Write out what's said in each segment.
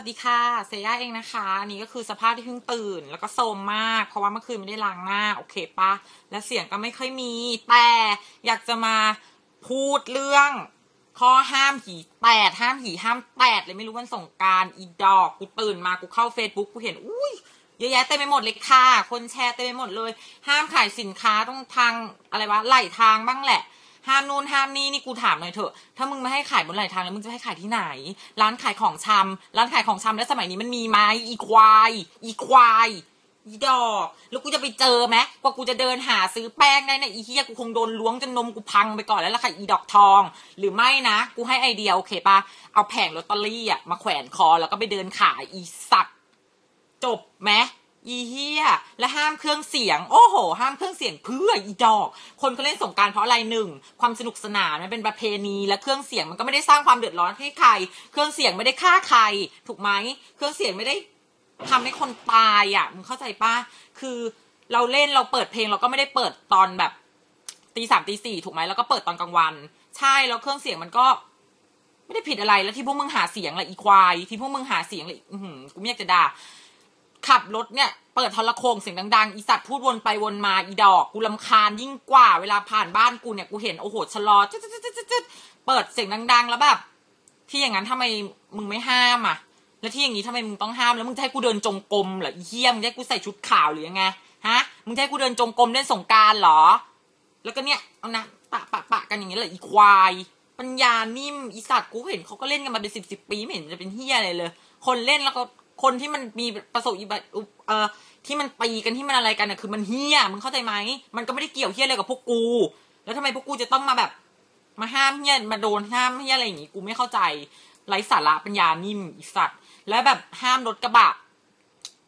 สวัสดีค่ะ เซย่าเองนะคะอันนี้ก็คือสภาพที่เพิ่งตื่น แล้วก็โซมมาก เพราะว่าเมื่อคืนไม่ได้ล้างหน้า โอเคปะ และเสียงก็ไม่ค่อยมี แต่อยากจะมาพูดเรื่อง ข้อห้ามหีแตดห้ามหีห้ามแตดเลยไม่รู้วันสงการอีดอกกูตื่นมากูเข้าเฟซบุ๊กกูเห็นอุ้ยเยอะแยะเต็มไปหมดเลยค่ะ คนแชร์เต็มไปหมดเลย ห้ามขายสินค้าต้องทางอะไรวะไหลทางบ้างแหละ ห้ามนู่นห้ามนี่นี่กูถามหน่อยเถอะ ถ้ามึงไม่ให้ขายบนไหลทางแล้วมึงจะให้ขายที่ไหน ร้านขายของชำร้านขายของชำแล้วสมัยนี้มันมีไหมอีควาย อีควายอีดอก แล้วกูจะไปเจอไหมกว่ากูจะเดินหาซื้อแป้งได้นะอีเฮียกูคงโดนล้วงจนนมกูพังไปก่อนแล้วล่ะค่ะอีดอกทอง หรือไม่นะ กูให้ไอเดียโอเคปะเอาแผงลอตเตอรี่อะมาแขวนคอแล้วก็ไปเดินขายอีสัตว์จบไหม อีเฮียและห้ามเครื่องเสียง โอ้โห ห้ามเครื่องเสียงเพื่ออีดอก คนเขาเล่นสงการเพราะอะไรหนึ่งความสนุกสนานมันเป็นประเพณี และเครื่องเสียงมันก็ไม่ได้สร้างความเดือดร้อนให้ใคร เครื่องเสียงไม่ได้ฆ่าใคร ถูกไหมเครื่องเสียงไม่ได้ทำให้คนตายอะมึงเข้าใจปะคือเราเล่นเราเปิดเพลงเราก็ไม่ได้เปิดตอนแบบตีสามตีสี่ถูกไหมแล้วก็เปิดตอนกลางวัน ใช่แล้วเครื่องเสียงมันก็ ไม่ได้ผิดอะไรแล้วที่พวกมึงหาเสียงแหละอีควายที่พวกมึงหาเสียงลยอือหือกูไม่อยากจะด่า ขับรถเนี่ย เปิดทรโคงเสียงดังๆ อีสัตว์พูดวนไปวนมาอีดอก กูลำคาญยิ่งกว่า เวลาผ่านบ้านกูเนี่ย กูเห็นโอ้โหชะลอจึ๊ดจึ๊ดจึ๊ดจึ๊ดเปิดเสียงดัง ๆ แล้วแบบที่อย่างนั้นทำไมมึงไม่ห้ามอะ แล้วที่อย่างนี้ทำไมมึงต้องห้าม แล้วมึงจะให้กูเดินจงกรมเหรออีเหี้ยมึงจะให้กูใส่ชุดขาวหรือยังไงฮะ มึงจะให้กูเดินจงกรมเล่นสงการเหรอ แล้วก็เนี่ยเอานะปะปะปะกันอย่างนี้เหรออีควาย ปัญญานิ่มอีสัตว์กูเห็นเขาก็เล่นกันมาเป็นสิบสิบปีไม่เห็นจะเป็นเฮียอะไรเลย คนเล่นแล้วก็ คนที่มันมีประสบอุบัติเอ่อที่มันตีกันที่มันอะไรกันน่ะคือมันเฮี้ยมึงเข้าใจไหมมันก็ไม่ได้เกี่ยวเฮี้ยอะไรกับพวกกู แล้วทำไมพวกกูจะต้องมาแบบ มาห้ามเฮี้ยมาโดนห้ามเฮี้ยอะไรอย่างงี้กูไม่เข้าใจไร้สาระปัญญานิ่มอีสัตว์แล้วแบบห้ามรถกระบะ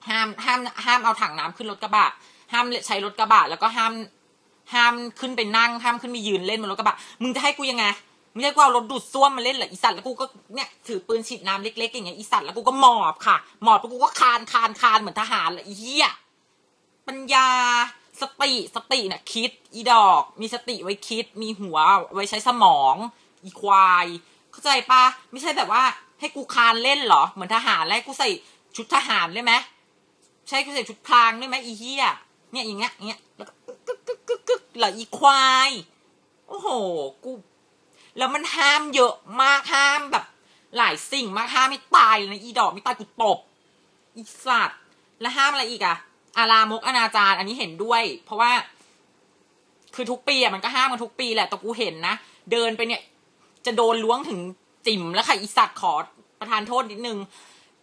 ห้ามห้ามห้ามเอาถังน้ำขึ้นรถกระบะ ห้ามใช้รถกระบะ แล้วก็ห้ามห้ามขึ้นไปนั่งห้ามขึ้นไปยืนเล่นบนรถกระบะ มึงจะให้กูยังไง ไมึงจะให้กูเอารถดูดซ่วมมาเล่นเหรออีสัตว์แล้วกูก็เนี่ยถือปืนฉีดน้ำเล็กๆอย่างเงี้ยอีสัตว์แล้วกูก็หมอบค่ะ หมอบแล้วกูก็คานคานคานเหมือนทหารเลยเหี้ยปัญญา สติสติน่ะคิด อีดอก มีสติไว้คิด มีหัวไว้ใช้สมอง อีควาย เข้าใจปะไม่ใช่แบบว่าให้กูคานเล่นเหรอ เหมือนทหารแล้วกูใส่ชุดทหารได้ไหมใช่กูใส่ชุดพรางได้ไหมอีเหี้ยเนี่ยอย่างเงี้ยอย่างเงี้ยแล้วก็กึกกึกกึกกึกเหรออีควายโอ้โหกู แล้วมันห้ามเยอะมากห้ามแบบ หลายสิ่งมากห้ามไม่ตายเลยนะอีดอกไม่ตายกูตบอีสัตว์แล้วห้ามอะไรอีกอะอาลามกอนาจารอันนี้เห็นด้วย เพราะว่า คือทุกปีอะมันก็ห้ามกันทุกปีแหละแต่กูเห็นนะเดินไปเนี่ย จะโดนล้วงถึงจิ๋มแล้วค่ะอีสัตว์ขอประทานโทษนิดนึง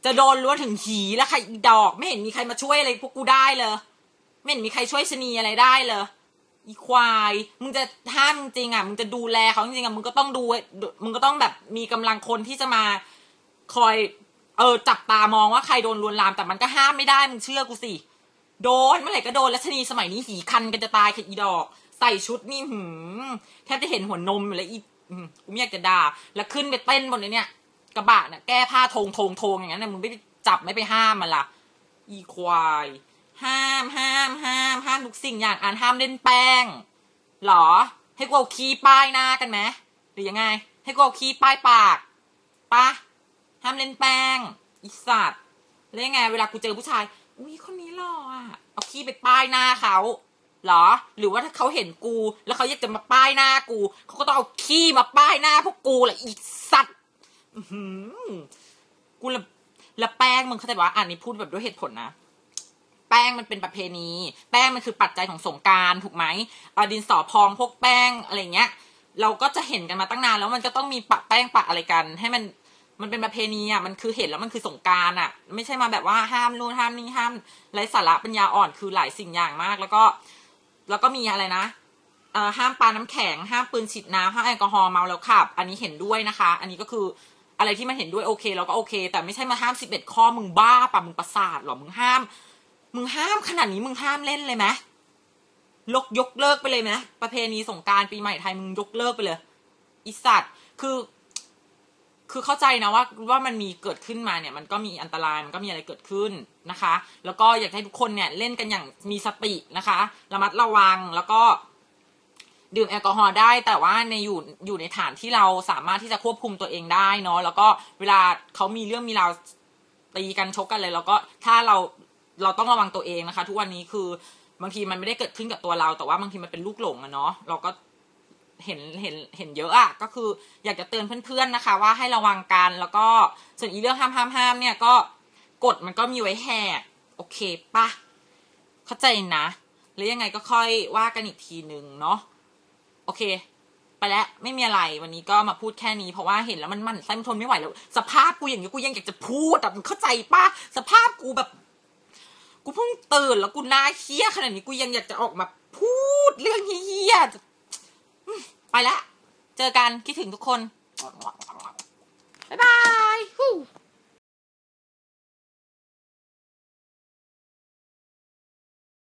จะโดนล้วงถึงหีแล้วค่ะอีดอก ไม่เห็นมีใครมาช่วยอะไรพวกกูได้เลย ไม่เห็นมีใครช่วยชนีอะไรได้เลย อีควาย มึงจะห้ามจริงๆอะ มึงจะดูแลเขาจริงๆอะ มึงก็ต้องดู มึงก็ต้องแบบมีกำลังคนที่จะมาคอย เออจับตามองว่าใครโดนลวนลาม แต่มันก็ห้ามไม่ได้ มึงเชื่อกูสิ โดนเมื่อไหร่ก็โดน แล้วชนีสมัยนี้หีคันกันจะตายค่ะอีดอก ใส่ชุดนี่หืมแทบจะเห็นหัวนมอยู่แล้วอีกูไม่อยากจะด่า แล้วขึ้นไปเต้นบนไอ้เนี่ย กระบะน่ะ แก้ผ้าทงทงทงอย่างนั้นน่ะมึงไม่ไปจับไม่ไปห้ามมันล่ะ อีควาย ห้ามห้ามห้ามห้ามทุกสิ่งอย่างอ่านห้ามเล่นแป้งหรอ ให้กูเอาคีป้ายหน้ากันไหมหรือยังไง ให้กูเอาคีป้ายปากปะห้ามเล่นแป้งอีสัตว์แล้วยังไง เวลากูเจอผู้ชายอุ้ยคนนี้หล่ออะเอาคีไปป้ายหน้าเขาหรอ หรือว่าถ้าเขาเห็นกู แล้วเขาอยากจะมาป้ายหน้ากูเขาก็ต้องเอาคีมาป้ายหน้าพวกกูแหละอีสัตว์กูละละแป้งมึงเข้าใจว่าอันนี้พูดแบบด้วยเหตุผลนะ แป้งมันเป็นประเพณี แป้งมันคือปัจจัยของสงการถูกไหมดินสอพองพวกแป้งอะไรเงี้ย เราก็จะเห็นกันมาตั้งนานแล้วมันก็ต้องมีปะแป้งปะอะไรกัน ให้มันมันเป็นประเพณีอะมันคือเห็นแล้วมันคือสงการอะ ไม่ใช่มาแบบว่าห้ามนู่นห้ามนี่ห้ามไรสาระปัญญาอ่อนคือหลายสิ่งอย่างมาก แล้วก็ แล้วก็มีอะไรนะเอ่อห้ามปาน้ำแข็งห้ามปืนฉีดน้ำห้ามแอลกอฮอล์เมาแล้วขับ อันนี้เห็นด้วยนะคะ อันนี้ก็คืออะไรที่มันเห็นด้วยโอเคเราก็โอเค แต่ไม่ใช่มาห้ามสิบเอ็ดข้อมึงบ้าปะมึงประสาทหรอมึงห้าม มึงห้ามขนาดนี้มึงห้ามเล่นเลยไหมลกยกเลิกไปเลยไหมประเพณีสงการปีใหม่ไทยมึงยกเลิกไปเลยอีสัตว์คือ คือเข้าใจนะว่าว่ามันมีเกิดขึ้นมาเนี่ย มันก็มีอันตรายมันก็มีอะไรเกิดขึ้นนะคะ แล้วก็อยากให้ทุกคนเนี่ยเล่นกันอย่างมีสตินะคะระมัดระวังแล้วก็ดื่มแอลกอฮอล์ได้แต่ว่าในอยู่อยู่ในฐานที่เราสามารถที่จะควบคุมตัวเองได้เนาะแล้วก็เวลาเขามีเรื่องมีราวตีกันชกกันเลย แล้วก็ถ้าเรา เราต้องระวังตัวเองนะคะ ทุกวันนี้คือบางทีมันไม่ได้เกิดขึ้นกับตัวเรา แต่ว่าบางทีมันเป็นลูกหลงอะเนาะเราก็เห็นเห็นเห็นเยอะอะก็คืออยากจะเตือนเพื่อนๆนะคะ ว่าให้ระวังกันแล้วก็ส่วนอีเรื่องห้ามห้ามห้ามเนี่ยก็กฎมันก็มีไว้แหกโอเคปะเข้าใจนะแล้วยังไงก็ค่อยว่ากันอีกทีหนึ่งเนาะโอเค ไปแล้วไม่มีอะไรวันนี้ก็มาพูดแค่นี้เพราะว่าเห็นแล้วมันมันไส้มันทนไม่ไหวแล้ว สภาพกูอย่างนี้กูยังอยากจะพูดแต่มึงเข้าใจปะสภาพกูแบบ กูเพิ่งตื่นแล้วกูหน้าเคี้ยขนาดนี้กูยังอยากจะออกมาพูดเรื่องเฮี้ยไปแล้วเจอกันคิดถึงทุกคน บ๊ายบายฮู้